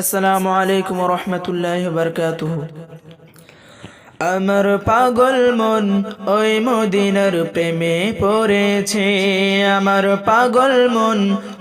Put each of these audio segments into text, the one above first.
আসসালামু আলাইকুম রহমতুল্লাহ বরকাত আমার পাগল মন ওই মদিনার প্রেমে পড়েছে। আমার পাগল মন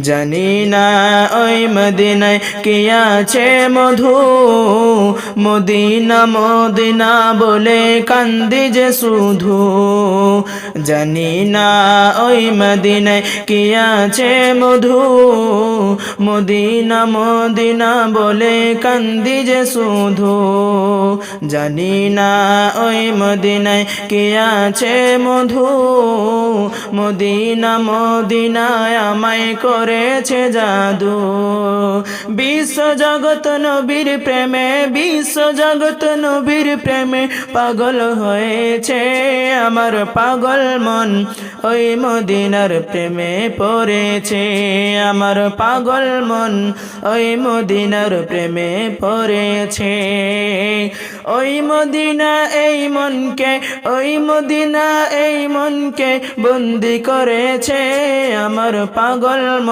জানি না ওই মদিনায় কি আছে মধু। মদিনা মদিনা বলে কান্দি যে শুধু। জানি না ওই মদিনায় কি আছে মধু। মদিনা মদিনা বলে কান্দি যে শুধু। জানি না ওই মদিনায় কি আছে মধু। মদিনা, মদিনায় আমায় করেছে জাদু। বিশ্ব জগৎ নবীর প্রেমে, বিশ্ব জগৎ নবীর প্রেমে পাগল হয়েছে আমার পাগল মন। ওই মদিনার প্রেমে পড়েছে আমার পাগল মন। ওই মদিনার প্রেমে পড়েছে। ওই মদিনা এই মনকে, ওই মদিনা এই মনকে বন্দি করেছে আমার পাগল মন।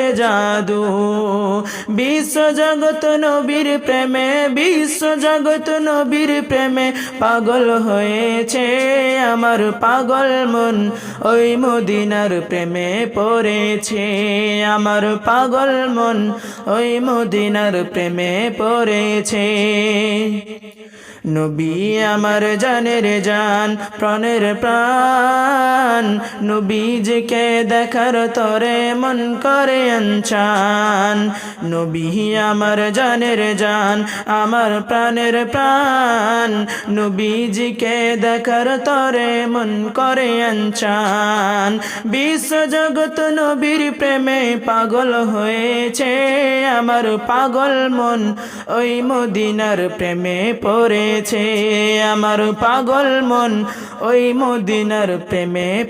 জাদু। বিশ্ব জগৎ নবীর প্রেমে, বিশ্ব জগৎ নবীর প্রেমে পাগল হয়েছে আমার পাগল মন। ওই মদিনার প্রেমে পড়েছে আমার পাগল মন। ওই মদিনার প্রেমে পড়েছে। নবী আমার জানের জান, প্রাণের প্রাণ। নবীজকে দেখার তরে মন করে আনচান নবী আমার জানের জান, আমার প্রাণের প্রাণ। নবীজিকে দেখার তরে মন করে আনচান বিশ্ব জগৎ নবীর প্রেমে পাগল হয়েছে আমার পাগল মন। ওই মদিনার প্রেমে পড়েছে আমার পাগল মন। ওই মদিনার প্রেমে